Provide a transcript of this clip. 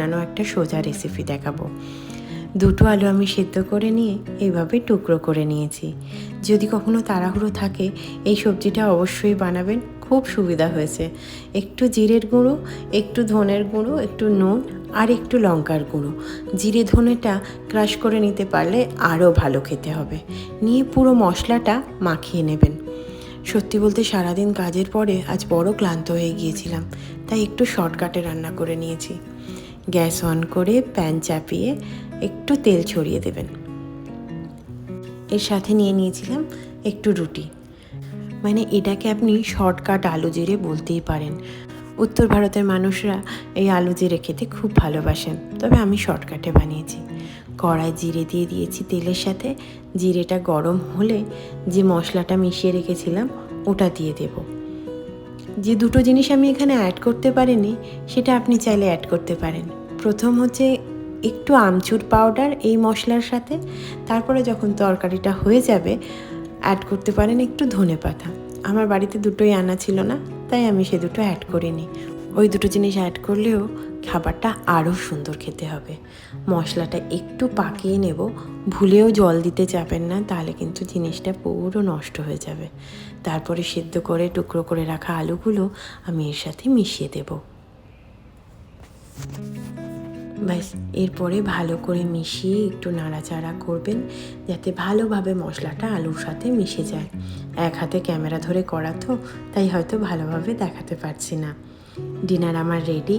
বানানো একটা সোজা রেসিপি দেখাবো। দুটো আলু আমি সেদ্ধ করে নিয়ে এইভাবে টুকরো করে নিয়েছি। যদি কখনো তাড়াহুড়ো থাকে, এই সবজিটা অবশ্যই বানাবেন, খুব সুবিধা হয়েছে। একটু জিরের গুঁড়ো, একটু ধনের গুঁড়ো, একটু নুন আর একটু লঙ্কার গুঁড়ো। জিরে ধনেটা ক্রাশ করে নিতে পারলে আরও ভালো খেতে হবে। নিয়ে পুরো মশলাটা মাখিয়ে নেবেন। সত্যি বলতে সারাদিন কাজের পরে আজ বড় ক্লান্ত হয়ে গিয়েছিলাম, তাই একটু শর্টকাটে রান্না করে নিয়েছি। গ্যাস অন করে প্যান চাপিয়ে একটু তেল ছড়িয়ে দেবেন। এর সাথে নিয়ে নিয়েছিলাম একটু রুটি। মানে এটাকে আপনি শর্টকাট আলু জিরে বলতেই পারেন। উত্তর ভারতের মানুষরা এই আলু জিরে খেতে খুব ভালোবাসেন। তবে আমি শর্টকাটে বানিয়েছি। কড়াই জিরে দিয়ে দিয়েছি তেলের সাথে। জিরেটা গরম হলে যে মশলাটা মিশিয়ে রেখেছিলাম, ওটা দিয়ে দেব। যে দুটো জিনিস আমি এখানে অ্যাড করতে পারিনি, সেটা আপনি চাইলে অ্যাড করতে পারেন। প্রথম হচ্ছে একটু আমচুর পাউডার এই মশলার সাথে, তারপরে যখন তরকারিটা হয়ে যাবে অ্যাড করতে পারেন একটু ধনে পাতা। আমার বাড়িতে দুটোই আনা ছিল না, তাই আমি সে দুটো অ্যাড করিনি। ওই দুটো জিনিস অ্যাড করলেও খাবারটা আরও সুন্দর খেতে হবে। মশলাটা একটু পাকিয়ে নেব, ভুলেও জল দিতে যাবেন না, তাহলে কিন্তু জিনিসটা পুরো নষ্ট হয়ে যাবে। তারপরে সেদ্ধ করে, টুকরো করে রাখা আলুগুলো আমি এর সাথে মিশিয়ে দেবো। ব্যাস, এরপরে ভালো করে মিশিয়ে একটু নাড়াচাড়া করবেন, যাতে ভালোভাবে মশলাটা আলুর সাথে মিশে যায়। এক হাতে ক্যামেরা ধরে করা তো, তাই হয়তো ভালোভাবে দেখাতে পারছি না। ডিনার আমার রেডি